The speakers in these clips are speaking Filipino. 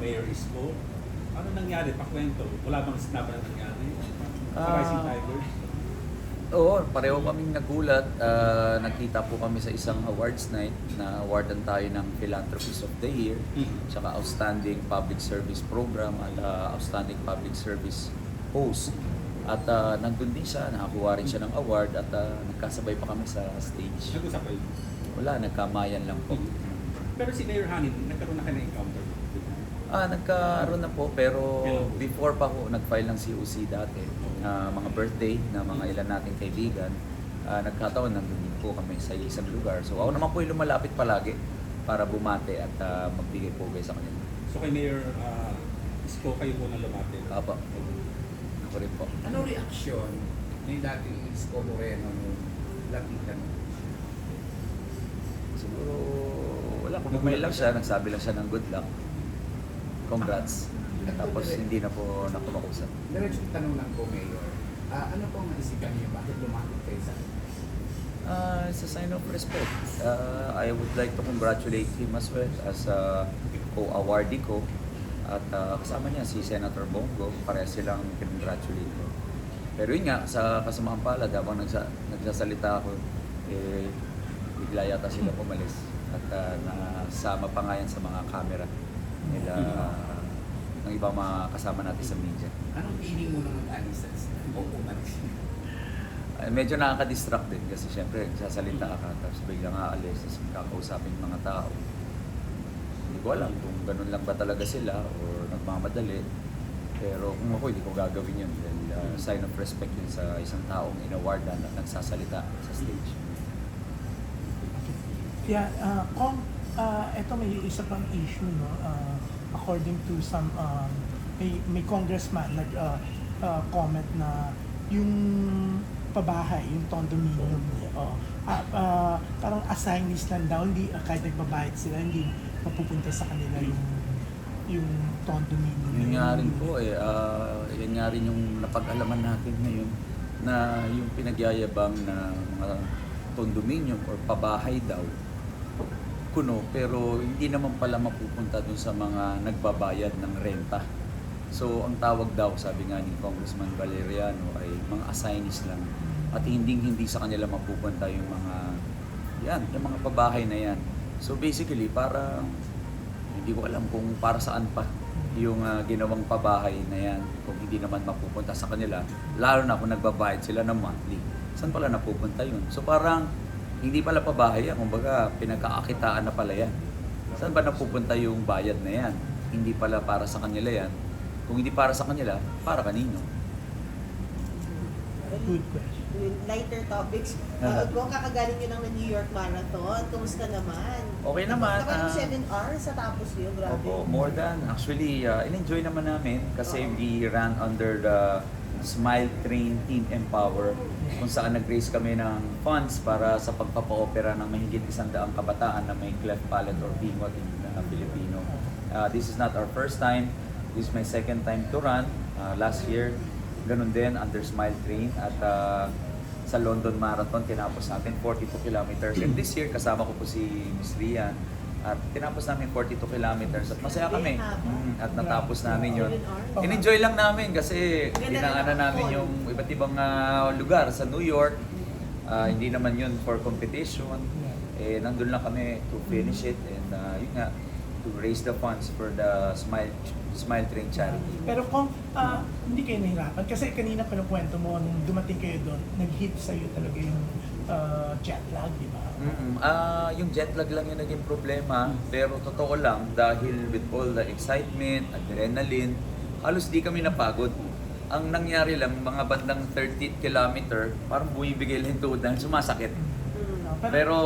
Mayor Isko. Ano nangyari? Pakwento. Wala bang snap na nangyari? Sa Ah. Rising Tigers? Oo, pareho kaming nagulat. Ah, nakita po kami sa isang awards night na awardan tayo ng Philanthropist of the Year, Mhm. tsaka Outstanding Public Service Program at ah, Outstanding Public Service Host. At ah, nandun din siya, nakakuha rin siya ng award at ah, nagkasabay pa kami sa stage. Nag-usap kayo. Wala, nagkamayan lang po. Pero si Mayor Hanin, nagkaroon na kayo ng. Ah, nagkaroon na po pero before pa ko nag-file ng COC dati, ah, mga birthday na mga ilan nating kaibigan, ah, nagkataon nandun din po kami sa isang lugar. So ako naman po yung lumalapit palagi para bumate at ah, magbigay po sa kanila. So kay Mayor ah, Isko kayo po na lumapit. Apa, ako rin po. Anong reaksyon ni dating Isko Moreno nung lapitan mo? Siguro wala, kumamay lang siya, nagsabi lang siya ng good luck. Congrats. Tapos hindi na po nakumakusap. Diretso tanong lang po, Mayor. Ah, ano po ang naisipan niyo? Bakit lumapit kayo sa Uh, it's a sign of respect. Uh, I would like to congratulate him as well as a co-awardee ko. At uh, kasama niya si Senator Bongo, pareha silang congratulate ko. Pero yun nga, sa kasamaang palad, habang nagsa, nagsasalita ako, eh, bigla yata sila pumalis. At uh, nasama pa nga yan sa mga camera nila ng ibang mga kasama natin sa media. Anong feeling mo nung mag-alis o umalis? Ay, medyo nakaka-distract din kasi syempre nagsasalita ka tapos biglang aalis tapos kakausapin mga tao. Hindi ko alam kung ganun lang ba talaga sila or nagmamadali. Pero kung ako, hindi ko gagawin yun. Dahil uh, sign of respect yun sa isang taong inawardan at nagsasalita sa stage. Yeah, uh, Kung, uh, ito may isa pang issue, no? Uh, according to some, um, may, may congressman nag uh, uh, comment na yung pabahay, yung condominium niya, oh, ah, ah, parang assignees lang daw, hindi, ah, kahit nagbabayad sila, hindi mapupunta sa kanila yung yung condominium. Yun nga rin po eh, ah, yan nga rin yung napag-alaman natin ngayon na yung pinagyayabang na mga condominium or pabahay daw kuno pero hindi naman pala mapupunta dun sa mga nagbabayad ng renta. So ang tawag daw sabi nga ni Congressman Valeriano ay mga assignees lang. At hindi hindi sa kanila mapupunta yung mga yan, yung mga pabahay na yan. So basically para hindi ko alam kung para saan pa yung ah, ginawang pabahay na yan. Kung hindi naman mapupunta sa kanila lalo na kung nagbabayad sila ng monthly. Saan pala napupunta yun? So parang hindi pala pabahay yan kumbaga pinagkakakitaan na pala yan saan ba napupunta yung bayad na yan hindi pala para sa kanila yan kung hindi para sa kanila para kanino Good question. lighter topics. Uh, kung kakagaling nyo lang ng New York Marathon, kumusta naman? Okay naman, Naman ah. 7 hours sa tapos yun, grabe. Opo, more than. Actually, uh, in-enjoy naman namin kasi Oo. we ran under the Smile Train Team Empower kung saan nag-raise kami ng funds para sa pagpapa-opera ng mahigit isang daang kabataan na may cleft palate or bingot in uh, Filipino. Uh, this is not our first time. This is my second time to run. Uh, last year, ganun din under Smile Train at uh, sa London Marathon tinapos natin 42 kilometers and this year kasama ko po si Miss Rian at tinapos namin 42 kilometers. At masaya kami. Mm, at natapos namin yun. Hours? in-enjoy lang namin kasi dinaanan namin yung iba't ibang ah, lugar sa New York. Ah, hindi naman yun for competition. Eh nandun lang kami to finish it and ah, yun nga to raise the funds for the Smile Smile Train charity Pero kung ah, hindi kayo nahirapan, kasi kanina pinakwento mo, nung dumating kayo doon, nag-hit sa'yo talaga yung ah, jet lag, di ba? Mm-mm. Ah, yung jet lag lang yung naging problema, pero totoo lang dahil with all the excitement, adrenaline, halos di kami napagod. Ang nangyari lang, mga bandang 30 kilometer, parang bumibigay lang yung tuhod sumasakit. Pero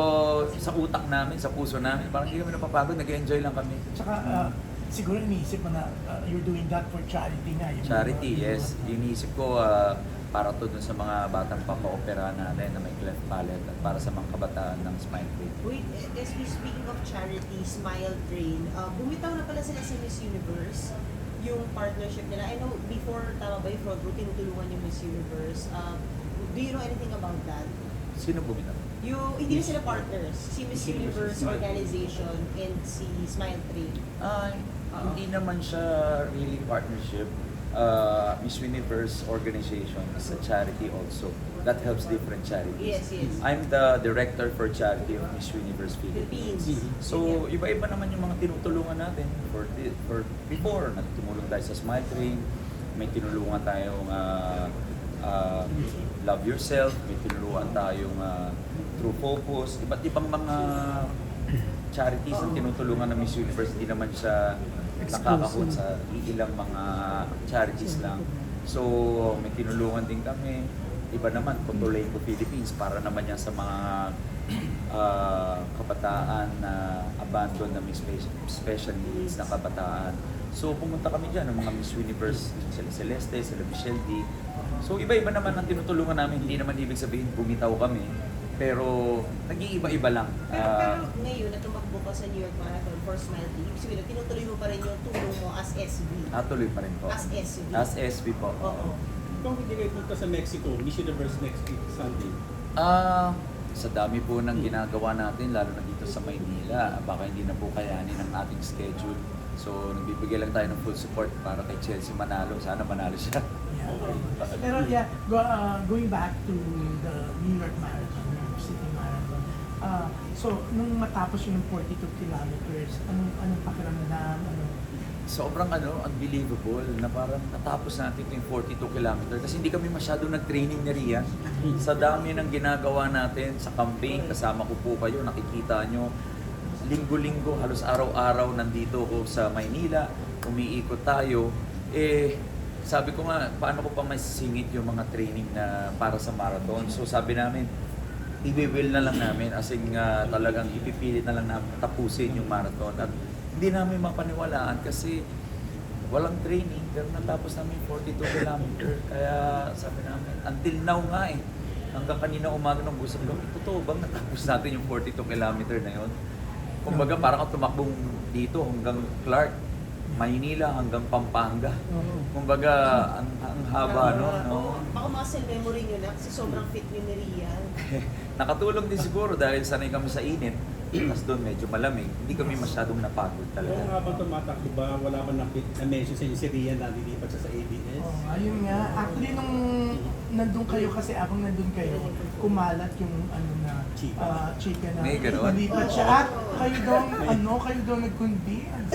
sa utak namin, sa puso namin, parang hindi kami napapagod, nag-enjoy lang kami. Tsaka ah, siguro iniisip mo na ah, you're doing that for charity nga. Yung Charity, mga- yes. Iniisip ko ah, para to dun sa mga batang papa-opera natin na may cleft palate at para sa mga kabataan ng spine pain. Wait, eh, as we speaking of charity, Smile Train, uh, bumitaw na pala sila sa Miss Universe yung partnership nila. I know before, tama ba yung front row, tinutulungan yung Miss Universe. Uh, do you know anything about that? Sino bumitaw? Yung, hindi na sila partners. Si Miss Universe Organization and si Smile Train. Ah, Hindi naman siya really partnership. Uh, Miss Universe organization is a charity also that helps different charities. Yes, yes. I'm the director for charity of Miss Universe Philippines. Philippines. So, iba-iba naman yung mga tinutulungan natin. For, the, for before, nagtumulong tayo sa Smile Train, may tinulungan tayong uh, uh, Love Yourself, may tinulungan tayong uh, True Focus, iba't ibang mga charities ang tinutulungan ng Miss Universe, hindi naman siya nakakahon sa ilang mga charities lang. So, may tinulungan din kami. Iba naman, Kotolay ko Philippines, para naman yan sa mga ah, kabataan na abandon na may spe- special needs na kabataan. So, pumunta kami dyan, ng mga Miss Universe, sila Celeste, sila Michelle D. So, iba-iba naman ang tinutulungan namin. Hindi naman ibig sabihin bumitaw kami. Pero, nag-iiba-iba lang. Pero, Ah, pero ngayon na tumakbo ka sa New York Marathon for Smile Team, ibig sabihin, tinutuloy mo pa rin yung tulong mo as SB. natuloy pa rin po. As SB. As SB po. Oo. Kung hindi kayo punta sa Mexico, Miss Universe next week, Sunday. Ah, sa dami po ng ginagawa natin, lalo na dito sa Maynila, baka hindi na po kayanin ang ating schedule. So, nagbibigay lang tayo ng full support para kay Chelsea manalo. Sana manalo siya. Pero yeah, go, uh, going back to the New York Marathon, New York City Marathon. Uh, so, nung matapos yung 42 kilometers, anong, anong pakiramdam? Ano? Sobrang ano, unbelievable na parang natapos natin yung 42 kilometer kasi hindi kami masyado nag-training ni Rian. Sa dami ng ginagawa natin sa campaign, kasama ko po kayo, nakikita nyo, linggo-linggo, halos araw-araw nandito ko sa Maynila, umiikot tayo. Eh, sabi ko nga, paano ko pa masisingit yung mga training na para sa marathon? So sabi namin, i-will na lang namin as in nga talagang ipipilit na lang namin tapusin yung marathon. At hindi namin mapaniwalaan kasi walang training pero natapos namin 42 kilometer. Kaya sabi namin until now nga eh hanggang kanina umaga nung busog ko totoo bang natapos natin yung 42 kilometer na yun? Kumbaga parang ako tumakbong dito hanggang Clark Maynila hanggang Pampanga Oo. kumbaga ang, ang haba no, no? Oo. Baka cell memory nyo na kasi sobrang fit ni Rian. Nakatulong din siguro dahil sanay kami sa init. Tapos doon medyo malamig. Hindi kami masyadong napagod Pero talaga. habang tumatakbo ba, wala ba na, na-mention sa inyo si Rian na lilipat siya sa ABS? Oh, ayun nga. Actually, nung nandun kayo kasi abang nandun kayo, kumalat yung ano na Chika. ah, chika na May ganon? malipat siya. At kayo daw, ano, kayo daw nag-convince